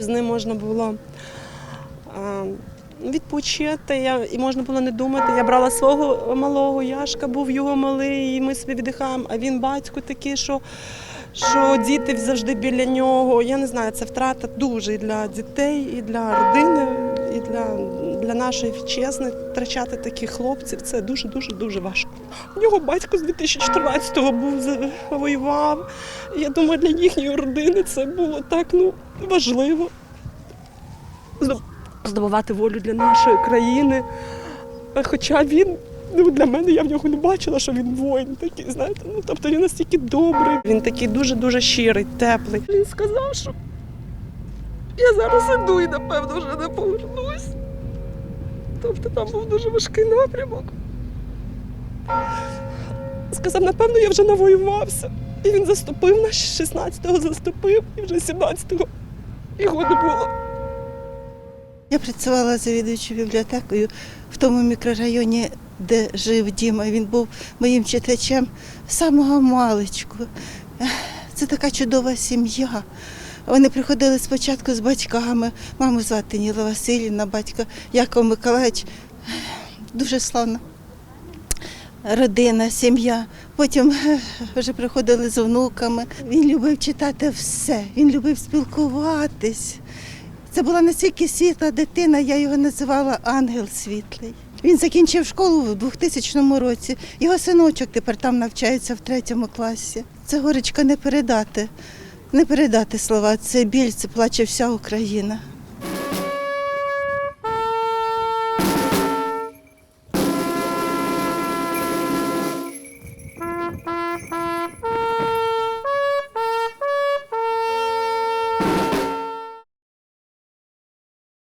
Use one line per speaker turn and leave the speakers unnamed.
З ним можна було відпочити, і можна було не думати. Я брала свого малого, Яшка був його малий, і ми собі віддихаємо, а він батько такий, що, що діти завжди біля нього. Я не знаю, це втрата дуже і для дітей, і для родини, і для, для нашої вітчизни. Втрачати таких хлопців це дуже-дуже дуже важко. У нього батько з 2014-го був воював. Я думаю, для їхньої родини це було так ну, важливо здобувати волю для нашої країни. Хоча він ну, для мене я в нього не бачила, що він воїн такий, знаєте. Ну, тобто він настільки добрий, він такий дуже-дуже щирий, теплий. Він сказав, що я зараз іду і напевно вже не повернусь. Тобто там був дуже важкий напрямок. Сказав, напевно, я вже навоювався. І він заступив нас 16-го заступив, і вже 17-го його не було.
Я працювала завідувачою бібліотекою в тому мікрорайоні, де жив Діма. Він був моїм читачем самого маличку. Це така чудова сім'я. Вони приходили спочатку з батьками. Маму звати Ніла Васильівна, батька Яков Миколаївич. Дуже славна родина, сім'я. Потім вже приходили з внуками. Він любив читати все, він любив спілкуватись. Це була настільки світла дитина, я його називала ангел світлий. Він закінчив школу в 2000 році. Його синочок тепер там навчається в третьому класі. Це горечка не передати, не передати слова. Це біль, це плаче вся Україна.